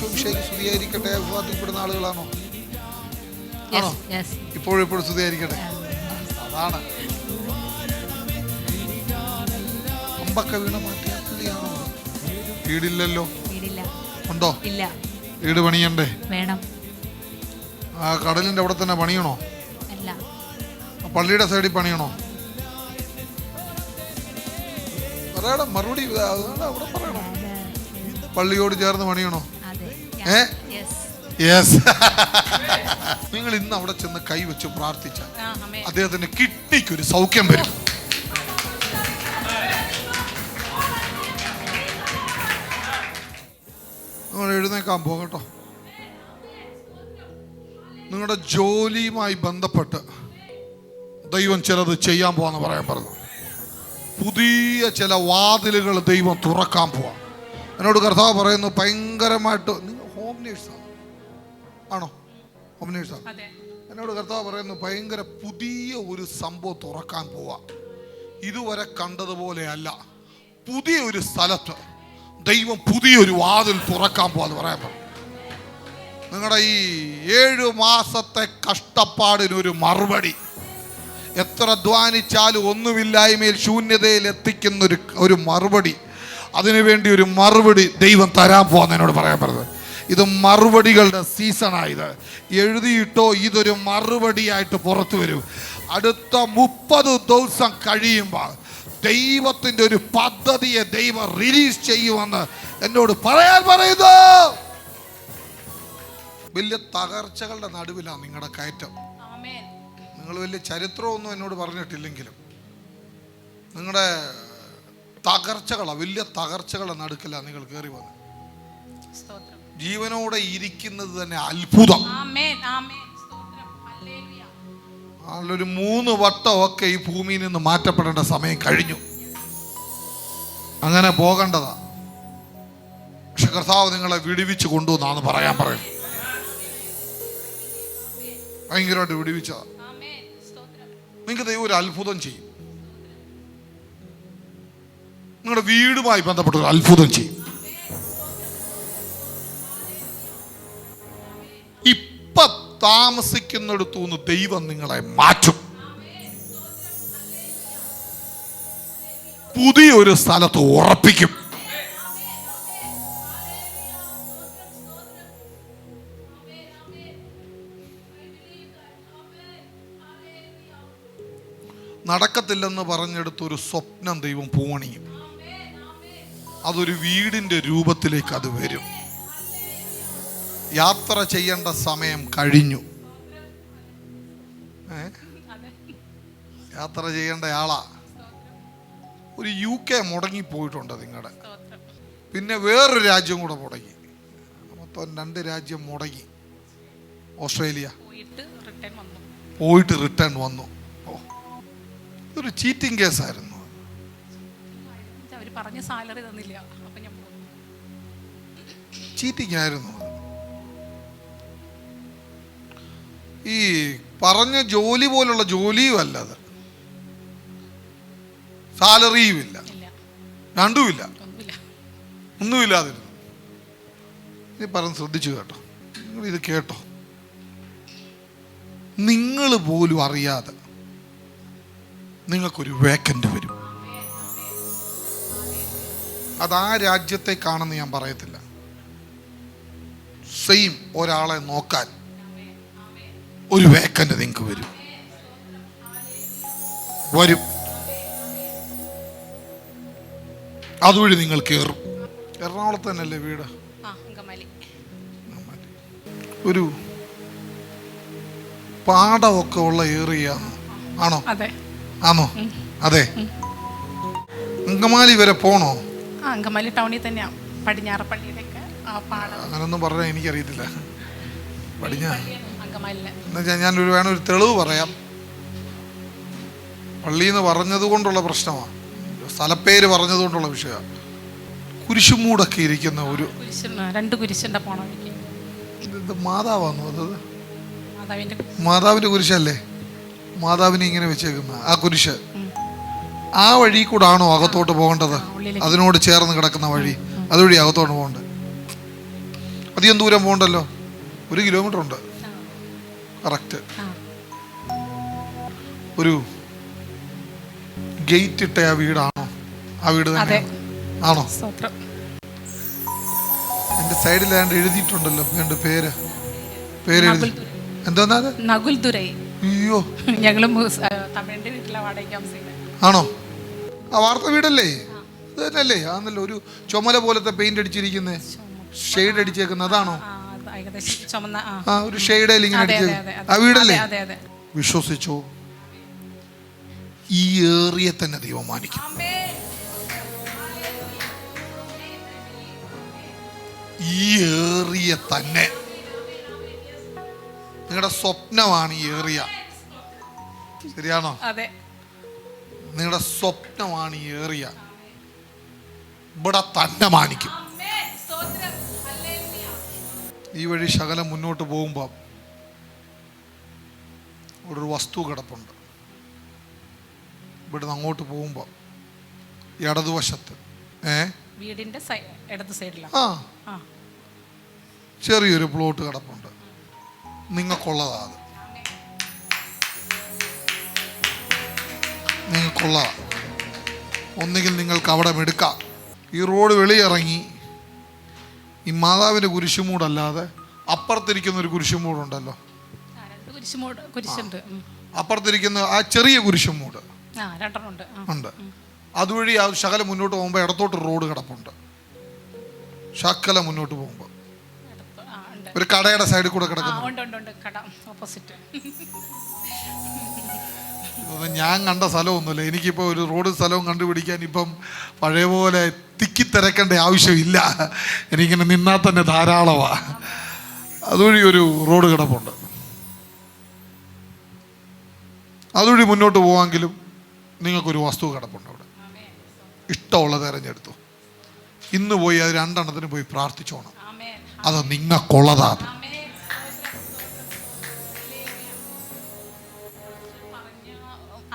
ഈശോമിശേക്ക് സ്തുതിയായിരിക്കട്ടെ. വിവാദത്തിൽപ്പെടുന്ന ആളുകളാണോ? ആണോ? ഇപ്പോഴും ഇപ്പോഴും സ്തുതിയായിരിക്കട്ടെ. അതാണ്. അമ്പൊക്കെ വീണ മാറ്റിയാണോ വീടില്ലല്ലോ. വീടില്ല. ഉണ്ടോ? ഇല്ല. വീട് പണിയണ്ടേ? വേണം. ആ കടലിന്റെ അവിടെ തന്നെ പണിയണോ? പള്ളിയുടെ സൈഡിൽ പണിയണോ? പറയണം മറുപടി അവിടെ പറയണം. പള്ളിയോട് ചേർന്ന് പണിയണോ? ഏ? യെസ് നിങ്ങൾ ഇന്ന് അവിടെ ചെന്ന് കൈവച്ച് പ്രാർത്ഥിച്ച അദ്ദേഹത്തിന് കിഡ്നിക്ക് ഒരു സൗഖ്യം വരും. നിങ്ങൾ എഴുന്നേക്കാൻ പോകട്ടോ നിങ്ങളുടെ ജോലിയുമായി ബന്ധപ്പെട്ട് ദൈവം ചിലത് ചെയ്യാൻ പോവാന്ന് പറയാൻ പറഞ്ഞു. പുതിയ ചില വാതിലുകൾ ദൈവം തുറക്കാൻ പോവാ. എന്നോട് കർത്താവ് പറയുന്നു ഭയങ്കരമായിട്ട് ഹോം നേഴ്സാണ് ആണോ? ഹോം നേഴ്സാണ് എന്നോട് കർത്താവ് പറയുന്നു ഭയങ്കര പുതിയ ഒരു സംഭവം തുറക്കാൻ പോവാ. ഇതുവരെ കണ്ടതുപോലെയല്ല. പുതിയ ഒരു സ്ഥലത്ത് ദൈവം പുതിയൊരു വാതിൽ തുറക്കാൻ പോവാന്ന് പറയാൻ നിങ്ങളുടെ ഈ ഏഴു മാസത്തെ കഷ്ടപ്പാടിനൊരു മറുപടി. എത്ര അധ്വാനിച്ചാലും ഒന്നുമില്ലായ്മയിൽ ശൂന്യതയിൽ എത്തിക്കുന്ന ഒരു ഒരു മറുപടി. അതിനുവേണ്ടി ഒരു മറുപടി ദൈവം തരാൻ പോവാന്ന് എന്നോട് പറയാൻ പറഞ്ഞത്. ഇത് മറുപടികളുടെ സീസണായത്. എഴുതിയിട്ടോ ഇതൊരു മറുപടിയായിട്ട് പുറത്തു വരും. അടുത്ത മുപ്പത് ദിവസം കഴിയുമ്പോൾ ദൈവത്തിന്റെ ഒരു പദ്ധതിയെ ദൈവം റിലീസ് ചെയ്യുമെന്ന് എന്നോട് പറയാൻ പറയുന്നു. വലിയ തകർച്ചകളുടെ നടുവിലാണ് നിങ്ങളുടെ കയറ്റം. നിങ്ങൾ വലിയ ചരിത്രമൊന്നും എന്നോട് പറഞ്ഞിട്ടില്ലെങ്കിലും നിങ്ങളുടെ തകർച്ചകളാണ് വലിയ തകർച്ചകളുടെ നടുക്കിലാണ് നിങ്ങൾ കയറി വന്നത്. ജീവനോടെ ഇരിക്കുന്നത് തന്നെ അത്ഭുതം. ഒരു മൂന്ന് വട്ടമൊക്കെ ഈ ഭൂമിയിൽ നിന്ന് മാറ്റപ്പെടേണ്ട സമയം കഴിഞ്ഞു. അങ്ങനെ പോകേണ്ടതാ. പക്ഷെ കർത്താവ് നിങ്ങളെ വിടിവിച്ച് കൊണ്ടുവന്നാന്ന് പറയാൻ പറയും. ഭയങ്കരമായിട്ട് വിടിവിച്ചതാ. നിങ്ങൾക്ക് ദൈവം ഒരു അത്ഭുതം ചെയ്യും. നിങ്ങളുടെ വീടുമായി ബന്ധപ്പെട്ട ഒരു അത്ഭുതം ചെയ്യും. താമസിക്കുന്നിടത്തു നിന്ന് ദൈവം നിങ്ങളെ മാറ്റും. പുതിയൊരു സ്ഥലത്ത് ഉറപ്പിക്കും. നടക്കത്തില്ലെന്ന് പറഞ്ഞെടുത്ത് ഒരു സ്വപ്നം ദൈവം പൂവണിയും. അതൊരു വീടിന്റെ രൂപത്തിലേക്ക് അത് വരും. യാത്ര ചെയ്യേണ്ട സമയം കഴിഞ്ഞു. യാത്ര ചെയ്യേണ്ട ആളാ. ഒരു യു കെ മുടങ്ങിപ്പോയിട്ടുണ്ട് നിങ്ങളുടെ പിന്നെ വേറൊരു രാജ്യം കൂടെ മുടങ്ങി. മൊത്തം രണ്ട് രാജ്യം മുടങ്ങി. ഓസ്ട്രേലിയ. പോയിട്ട് റിട്ടേൺ വന്നു. ഓ. ഇതൊരു ചീറ്റിംഗ് കേസായിരുന്നു പറഞ്ഞ സാലറി തന്നില്ല. ചീറ്റിംഗ് ആയിരുന്നു ഈ പറഞ്ഞ ജോലി പോലുള്ള ജോലിയും അല്ല അത്. സാലറിയും ഇല്ല. രണ്ടുമില്ല. ഒന്നുമില്ല. ഒന്നുമില്ലാതിരുന്നു. ഇനി പറഞ്ഞ് ശ്രദ്ധിച്ചു കേട്ടോ. നിങ്ങൾ ഇത് കേട്ടോ. നിങ്ങൾ പോലും അറിയാതെ നിങ്ങൾക്കൊരു വേക്കന്റ് വരും. അത് ആ രാജ്യത്തേക്കാണെന്ന് ഞാൻ പറയത്തില്ല. സെയിം ഒരാളെ നോക്കാൻ. ഒരു വേക്കന്റ് നിങ്ങൾക്ക് വരും. വരും. അതുവഴി നിങ്ങൾ കയറും എറണാകുളത്ത് തന്നെയല്ലേ വീട് ഒരു പാടമൊക്കെ ഉള്ള ഏറിയ ആണോ? ആണോ? അതെ. അങ്കമാലി വരെ പോണോ? അങ്കമാലി ടൗണിൽ തന്നെയാണ് പടിഞ്ഞാറപ്പള്ളിയുടെ ഒക്കെ ആ പാടം. അങ്ങനൊന്നും പറഞ്ഞാൽ എനിക്കറിയത്തില്ല. പടിഞ്ഞാറ്. ഞാനൊരു വേണം ഒരു തെളിവ് പറയാം. പള്ളി എന്ന് പറഞ്ഞത് കൊണ്ടുള്ള പ്രശ്നമാണ് സ്ഥലപ്പേര് പറഞ്ഞത് കൊണ്ടുള്ള വിഷയമാണ് കുരിശുമൂടൊക്കെ ഇരിക്കുന്ന ഒരു രണ്ട് പോണ മാതാവാണോ അത്? മാതാവിന്റെ കുരിശല്ലേ? മാതാവിനെ ഇങ്ങനെ വെച്ചേക്കുന്ന. ആ കുരിശ്. ആ വഴി കൂടെ ആണോ അകത്തോട്ട് പോകേണ്ടത്? അതിനോട് ചേർന്ന് കിടക്കുന്ന വഴി. അതുവഴി അകത്തോട്ട് പോകേണ്ടത്. അധികം ദൂരം പോകണ്ടല്ലോ? ഒരു കിലോമീറ്റർ ഉണ്ട് കറക്റ്റ്. ഒരു ഗേറ്റ് ഇട്ട ആ വീടാണോ? ആ വീട് തന്നെ ആണോ? എന്റെ സൈഡിൽ ഏതാണ്ട് എഴുതിയിട്ടുണ്ടല്ലോ എന്റെ പേര്. പേര് എന്താ നകുൽ ദുരൈ അയ്യോ. ഞങ്ങൾ തമിഴിന്റെ വീട്ടിലെ വാടകയ്ക്ക് താമസിക്കുന്നത് ആണോ? ആ വാർത്ത വീടല്ലേ? അത് തന്നെയല്ലേ ആന്നല്ലോ ഒരു ചുമല പോലത്തെ പെയിന്റ് അടിച്ചിരിക്കുന്നത് ഷെയ്ഡ് അടിച്ചേക്കുന്ന അതാണോ? ആ. ഒരു ഷെയ്ഡിൽ ഇങ്ങനെ അതെ അടിച്ചേ അതെ അതെ. ആ വീടല്ലേ? വിശ്വസിച്ചോ? ഈ ഏറിയ തന്നെ ദൈവം മാനിക്കും. ഈ ഏറിയ തന്നെ. നിങ്ങളുടെ സ്വപ്നമാണ് ഈ ഏറിയ. ശരിയാണോ? നിങ്ങളുടെ സ്വപ്നമാണ് ഈ ഏറിയ. ഇവിടെ തന്നെ മാനിക്കും. ഈ വഴി ശകലം മുന്നോട്ട് പോകുമ്പോൾ ഇവിടെ ഒരു വസ്തു കിടപ്പുണ്ട്. ഇവിടുന്ന് അങ്ങോട്ട് പോകുമ്പോൾ ഇടതുവശത്ത് ഏ? വീടിന്റെ ഇടത് സൈഡിലാണ് ആ. ആ. ചെറിയൊരു പ്ലോട്ട് കിടപ്പുണ്ട്. നിങ്ങൾക്കുള്ളതാ അത് നിങ്ങൾക്കുള്ളതാ ഒന്നുകിൽ നിങ്ങൾക്ക് അവിടെ എടുക്കാം. ഈ റോഡ് വെളിയിറങ്ങി ഈ മാതാവിന്റെ കുരിശുമൂടല്ലാതെ അപ്പുറത്തിരിക്കുന്ന ഒരു കുരിശുമൂടുണ്ടല്ലോ. അപ്പുറത്തിരിക്കുന്ന ആ ചെറിയ കുരിശുമൂട്. ഉണ്ട്. അതുവഴി ആ ശകലം മുന്നോട്ട് പോകുമ്പോൾ ഇടത്തോട്ട് റോഡ് കിടപ്പുണ്ട്. ശകല മുന്നോട്ട് പോകുമ്പോൾ ഒരു കടയുടെ സൈഡിൽ കൂടെ കിടക്കുന്നു ഞാൻ കണ്ട സ്ഥലമൊന്നുമില്ല. എനിക്കിപ്പോൾ ഒരു റോഡ് സ്ഥലവും കണ്ടുപിടിക്കാൻ ഇപ്പം പഴയ പോലെ തിക്കി തിരക്കേണ്ട ആവശ്യമില്ല. എനിക്കിങ്ങനെ നിന്നാൽ തന്നെ ധാരാളമാണ് അതുവഴി ഒരു റോഡ് കിടപ്പുണ്ട്. അതുവഴി മുന്നോട്ട് പോവാമെങ്കിലും നിങ്ങൾക്കൊരു വസ്തു കിടപ്പുണ്ട് അവിടെ. ഇഷ്ടമുള്ള തിരഞ്ഞെടുത്തു. ഇന്ന് പോയി അത് രണ്ടെണ്ണത്തിന് പോയി പ്രാർത്ഥിച്ചോണം. അത് നിങ്ങൾക്കുള്ളതാണ്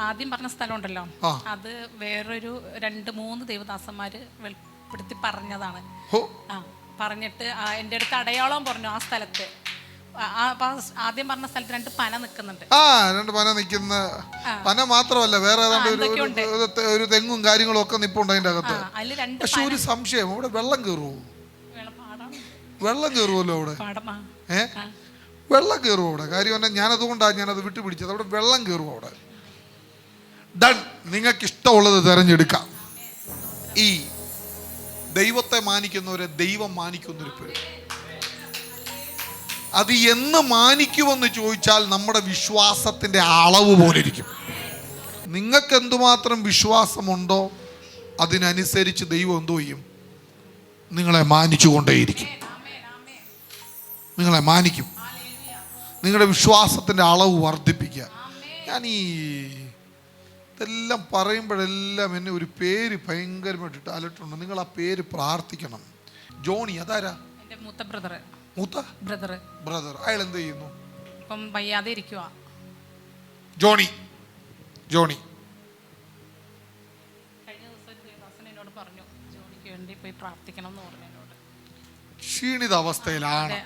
ആദ്യം പറഞ്ഞ സ്ഥലം ഉണ്ടല്ലോ. അത് വേറൊരു രണ്ട് മൂന്ന് ദേവദാസന്മാര് വെളിപ്പെടുത്തി പറഞ്ഞതാണ്. ആ പറഞ്ഞിട്ട് ആ, എന്റെ അടുത്ത് അടയാളം പറഞ്ഞു ആ സ്ഥലത്ത്. ആ, ആ, അപ്പൊ ആ ആദ്യം പറഞ്ഞ സ്ഥലത്ത് രണ്ട് പന നിൽക്കുന്നുണ്ട് ആ രണ്ട് പന നിൽക്കുന്ന പന മാത്രമല്ല വേറെ ഏതാണ്ട് ഒരു- എന്തൊക്കെയുണ്ട്? ഒരു ഒരു തെ- ഒരു തെങ്ങും കാര്യങ്ങളും ഒക്കെ നിപ്പുണ്ട് അതിന്റെ ആ അകത്ത്. അതിൽ രണ്ട് പക്ഷെ ഒരു സംശയം അവിടെ വെള്ളം കയറുമോ പാടാണ് വെള്ളം കയറുമല്ലോ അവിടെ? പാടമാ ഏ? വെള്ളം കയറുമോ അവിടെ? കാര്യം പറഞ്ഞാൽ ഞാനതുകൊണ്ടാണ് ഞാനത് വിട്ടുപിടിച്ചത്. അവിടെ വെള്ളം കയറുമോ അവിടെ? ഡൺ നിങ്ങൾക്ക് ഇഷ്ടമുള്ളത് തിരഞ്ഞെടുക്കാം. ഈ ദൈവത്തെ മാനിക്കുന്നവരെ ദൈവം മാനിക്കുന്നൊരു പേര്. അത് എന്ന് മാനിക്കുമെന്ന് ചോദിച്ചാൽ നമ്മുടെ വിശ്വാസത്തിന്റെ അളവ് പോലെ ഇരിക്കും നിങ്ങൾക്ക് എന്തുമാത്രം വിശ്വാസമുണ്ടോ അതിനനുസരിച്ച് ദൈവം എന്തോ ചെയ്യും? നിങ്ങളെ മാനിച്ചുകൊണ്ടേയിരിക്കും. നിങ്ങളെ മാനിക്കും. നിങ്ങളുടെ വിശ്വാസത്തിന്റെ അളവ് വർദ്ധിപ്പിക്കുക. ഞാൻ ഈ ഇതെല്ലാം പറയുമ്പോഴെല്ലാം എന്നെ ഒരു പേര് ഭയങ്കരമായിട്ട് അലട്ടുണ്ട് നിങ്ങൾ ആ പേര് പ്രാർത്ഥിക്കണം. ജോണി അതാരാ? മൂത്ത ബ്രദർ മൂത്ത? Brother brother. അയാൾ എന്ത് ചെയ്യുന്നു ഇപ്പം വയ്യാതെ ഇരിക്കുക ജോണി. ജോണി. കഴിഞ്ഞ ദിവസം ഒരു ദേവദാസൻ എന്നോട് പറഞ്ഞു ജോലിക്ക് വേണ്ടി പോയി പ്രാർത്ഥിക്കണം എന്ന് പറഞ്ഞു എന്നോട്. ക്ഷീണിത അവസ്ഥയിലാണ്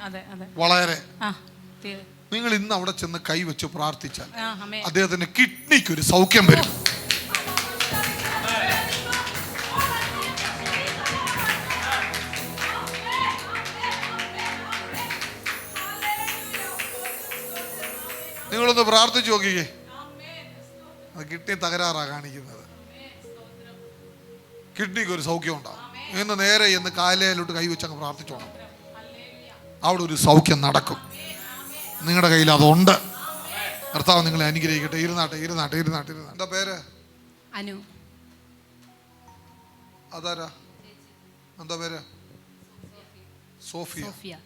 വളരെ. ആ നിങ്ങൾ ഇന്ന് അവിടെ ചെന്ന് കൈവച്ച് പ്രാർത്ഥിച്ചാൽ അദ്ദേഹത്തിന് കിഡ്നിക്ക് ഒരു സൗഖ്യം വരും. നിങ്ങളൊന്ന് പ്രാർത്ഥിച്ചു നോക്കിക്കേ. അത് കിഡ്നി തകരാറാ കാണിക്കുന്നത്. കിഡ്നിക്ക് ഒരു സൗഖ്യം ഉണ്ടാവും. ഇന്ന് നേരെ എന്ന് കാലയിലോട്ട് കൈവച്ച് അങ്ങ് പ്രാർത്ഥിച്ചോണം. അവിടെ ഒരു സൗഖ്യം നടക്കും. നിങ്ങളുടെ കയ്യിൽ അതുണ്ട്. കർത്താവ് നിങ്ങളെ അനുഗ്രഹിക്കട്ടെ. ഇരുന്നാട്ടെ ഇരുന്നാട്ടെ ഇരുന്നാട്ടെ ഇരുന്നാട്ടെ. എന്താ പേര്? അനു. അതാരാ? എന്താ പേര്? സോഫിയ. സോഫിയ.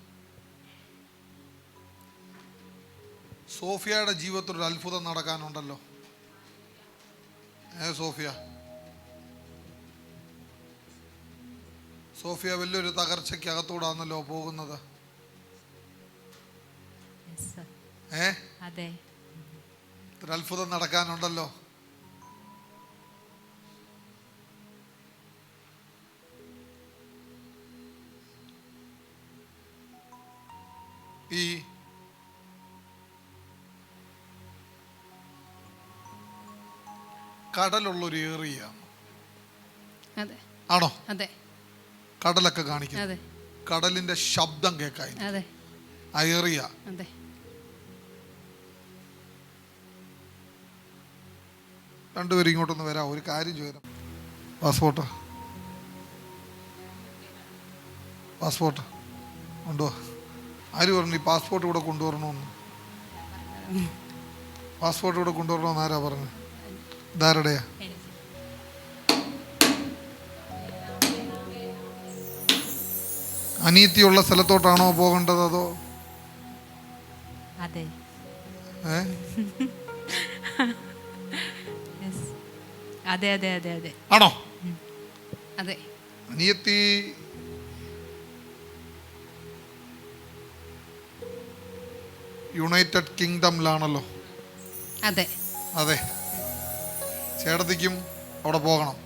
സോഫിയയുടെ ജീവിതത്തിൽ ഒരു അത്ഭുതം നടക്കാനുണ്ടല്ലോ. ഏ സോഫിയ? സോഫിയ വലിയൊരു തകർച്ചയ്ക്ക് അകത്തൂടാന്നല്ലോ പോകുന്നത്. ഏ? അതെ. ഒരു അത്ഭുതം നടക്കാനുണ്ടല്ലോ. ഈ കടലുള്ളൊരു ഏറിയ. ആണോ? അതെ. കടലൊക്കെ കാണിക്കുന്നത് കടലിന്റെ ശബ്ദം കേൾക്കാൻ. അതെ. ആ ഏറിയ. അതെ. രണ്ടുപേരും ഇങ്ങോട്ടൊന്ന് വരാം. ഒരു കാര്യം ചോദിക്കാം പാസ്പോർട്ട് പാസ്പോർട്ട് ഉണ്ടോ ആര് പറഞ്ഞു ഈ പാസ്പോർട്ട് ഇവിടെ കൊണ്ടുവരണമെന്ന്? പാസ്പോർട്ട് ഇവിടെ കൊണ്ടുവരണമെന്ന് ആരാ പറഞ്ഞു? ഇതാരുടെയാ അനീതിയുള്ള സ്ഥലത്തോട്ടാണോ പോകേണ്ടത് അതോ? അതെ. ഏ. അതെ അതെ അതെ അതെ. ആണോ? അതെ. അനിയത്തി യുണൈറ്റഡ് കിങ്ഡമിലാണല്ലോ. അതെ. അതെ. ചേട്ടത്തിക്കും അവിടെ പോകണം.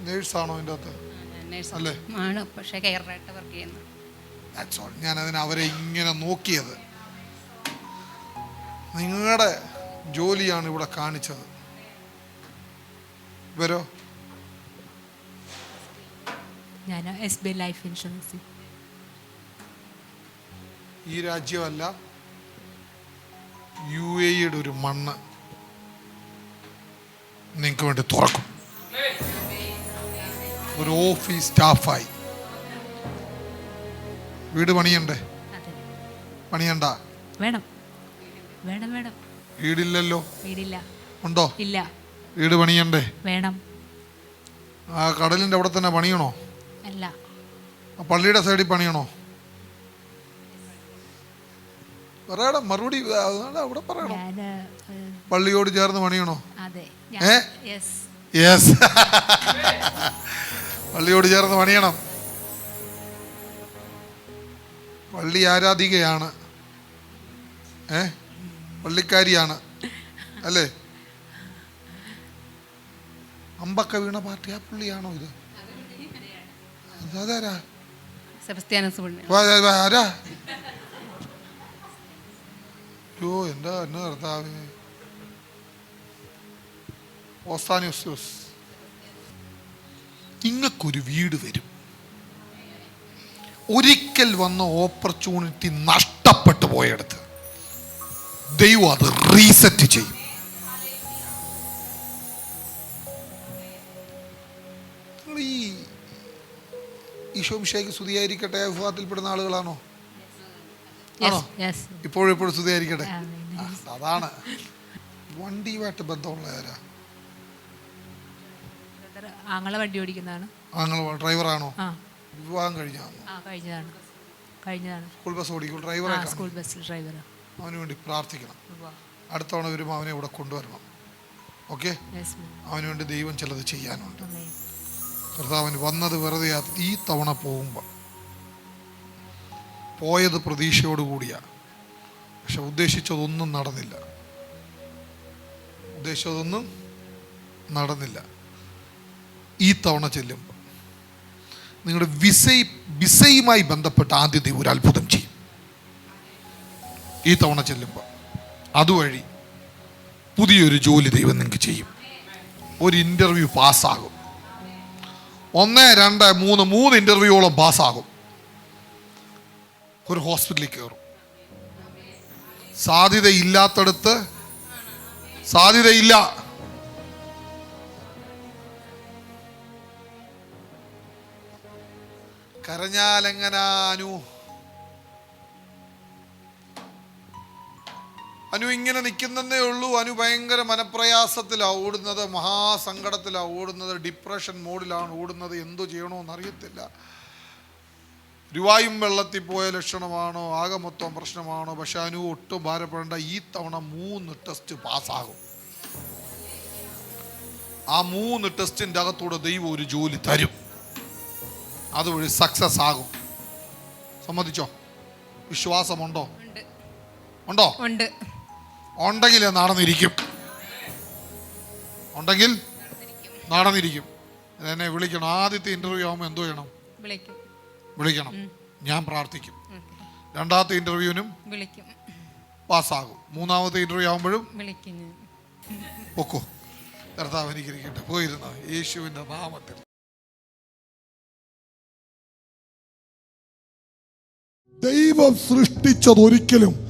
നേഴ്സാണോ അതിന്റെ അകത്ത്? അല്ലേ? ആണ്. പക്ഷേ കെയറായിട്ട് വർക്ക് ചെയ്യുന്നു. ഞാൻ അതിന് അവരെ ഇങ്ങനെ നോക്കിയത്. നിങ്ങളുടെ ജോലിയാണ് ഇവിടെ കാണിച്ചത്. വരോ. ഞാൻ എസ് ബി ലൈഫ് ഇൻഷുറൻസ്. ഈ രാജ്യമല്ല യു എയുടെ ഒരു മണ്ണ് നിങ്ങൾക്ക് വേണ്ടി തുറക്കും. ഒരു ഓഫീസ് സ്റ്റാഫായി. വീട് പണിയണ്ടേ? പണിയണ്ട. വേണം. വേണം വേണം. വീടില്ലല്ലോ? വീടില്ല. ഉണ്ടോ? ഇല്ല. വീട് പണിയണ്ടേ? വേണം. ആ കടലിന്റെ അവിടെ തന്നെ പണിയണോ? അല്ല. പള്ളിയുടെ സൈഡിൽ പണിയണോ? പറയണം മറുപടി അവിടെ പറയണം. പള്ളിയോട് ചേർന്ന് പണിയണോ? യെസ് പള്ളിയോട് ചേർന്ന് പണിയണം. പള്ളി ആരാധികയാണ്. ഏ? പള്ളിക്കാരിയാണ്. അല്ലേ? അമ്പക്ക വീണ പാർട്ടി ആ പുള്ളിയാണോ ഇത്? അതാരാ ആരാ? അയ്യോ എന്താ എന്നെ ഓസ്താനിയോസ് നിങ്ങൾക്കൊരു വീട് വരും. ഒരിക്കൽ വന്ന ഓപ്പർച്യൂണിറ്റി നഷ്ടപ്പെട്ടു പോയെടുത്ത് ദൈവം അത് റീസെറ്റ് ചെയ്യും. ഈ ഈശോ മിശേക്ക് സ്തുതിയായിരിക്കട്ടെ? വിഭാഗത്തിൽപ്പെടുന്ന ആളുകളാണോ? ആണോ? ഇപ്പോഴും എപ്പോഴും സ്തുതിയായിരിക്കട്ടെ? അതാണ്. വണ്ടിയുമായിട്ട് ബന്ധമുള്ളവരാ. ആങ്ങളെ വണ്ടി ഓടിക്കുന്നതാണ്. നിങ്ങൾ ഡ്രൈവറാണോ? വിവാഹം കഴിഞ്ഞാണോ? ആ കഴിഞ്ഞതാണ്. കഴിഞ്ഞതാണ്. സ്കൂൾ ബസ് ഓടിക്കും ഡ്രൈവറാണ് സ്കൂൾ ബസ്സിൽ ഡ്രൈവറാണ് അവന് വേണ്ടി പ്രാർത്ഥിക്കണം. അടുത്ത തവണ വരുമ്പോൾ അവനെ ഇവിടെ കൊണ്ടുവരണം. ഓക്കെ? അവന് വേണ്ടി ദൈവം ചിലത് ചെയ്യാനുണ്ട്. കർത്താവ് കർത്താവിന് വന്നത് വെറുതെ ഈ തവണ പോകുമ്പോൾ പോയത് പ്രതീക്ഷയോട് കൂടിയാണ് പക്ഷെ ഉദ്ദേശിച്ചതൊന്നും നടന്നില്ല. ഉദ്ദേശിച്ചതൊന്നും നടന്നില്ല. ഈ തവണ ചെല്ലുമ്പോൾ നിങ്ങളുടെ വിസൈ വിസയുമായി ബന്ധപ്പെട്ട ആദ്യ ദൈവം ഒരു അത്ഭുതം ചെയ്യും. ഈ തവണ ചെല്ലുമ്പോൾ അതുവഴി പുതിയൊരു ജോലി ദൈവം നിങ്ങൾക്ക് ചെയ്യും. ഒരു ഇന്റർവ്യൂ പാസ്സാകും ഒന്ന് രണ്ട് മൂന്ന് മൂന്ന് ഇന്റർവ്യൂയോളം പാസ്സാകും ഒരു ഹോസ്പിറ്റലിൽ കയറും സാധ്യതയില്ലാത്തടത്ത് സാധ്യതയില്ല. കരഞ്ഞാലെങ്ങനാനു അനു ഇങ്ങനെ നിൽക്കുന്നതേ ഉള്ളൂ. അനു ഭയങ്കര മനപ്രയാസത്തിലാണ് ഓടുന്നത് മഹാസങ്കടത്തിലാണ് ഓടുന്നത് ഡിപ്രഷൻ മോഡിലാണ് ഓടുന്നത്. എന്തു ചെയ്യണമെന്ന് അറിയത്തില്ല. രൂപായും വെള്ളത്തിൽ പോയ ലക്ഷണമാണോ? ആകെ മൊത്തം പ്രശ്നമാണോ? പക്ഷെ അനു ഒട്ടും ഭാരപ്പെടേണ്ട. ഈ തവണ മൂന്ന് ടെസ്റ്റ് പാസ്സാകും. ആ മൂന്ന് ടെസ്റ്റിന്റെ അകത്തൂടെ ദൈവം ഒരു ജോലി തരും. അതുവഴി സക്സസ് ആകും. സമ്മതിച്ചോ? വിശ്വാസമുണ്ടോ? ഉണ്ട്. ഉണ്ടോ? ഉണ്ട്. ഉണ്ടെങ്കിൽ നടന്നിരിക്കും. ഉണ്ടെങ്കിൽ നടന്നിരിക്കും. എന്നെ വിളിക്കണം. ആദ്യത്തെ ഇന്റർവ്യൂ ആകുമ്പോൾ എന്തോ ചെയ്യണം വിളിക്കും. വിളിക്കണം. ഞാൻ പ്രാർത്ഥിക്കും. രണ്ടാമത്തെ ഇന്റർവ്യൂവിനും വിളിക്കും. പാസ്സാകും. മൂന്നാമത്തെ ഇന്റർവ്യൂ ആകുമ്പോഴും പൊക്കോ. കർത്താവ് എനിക്കിരിക്കട്ടെ പോയിരുന്ന? യേശുവിന്റെ നാമത്തിൽ. ദൈവം സൃഷ്ടിച്ചത് ഒരിക്കലും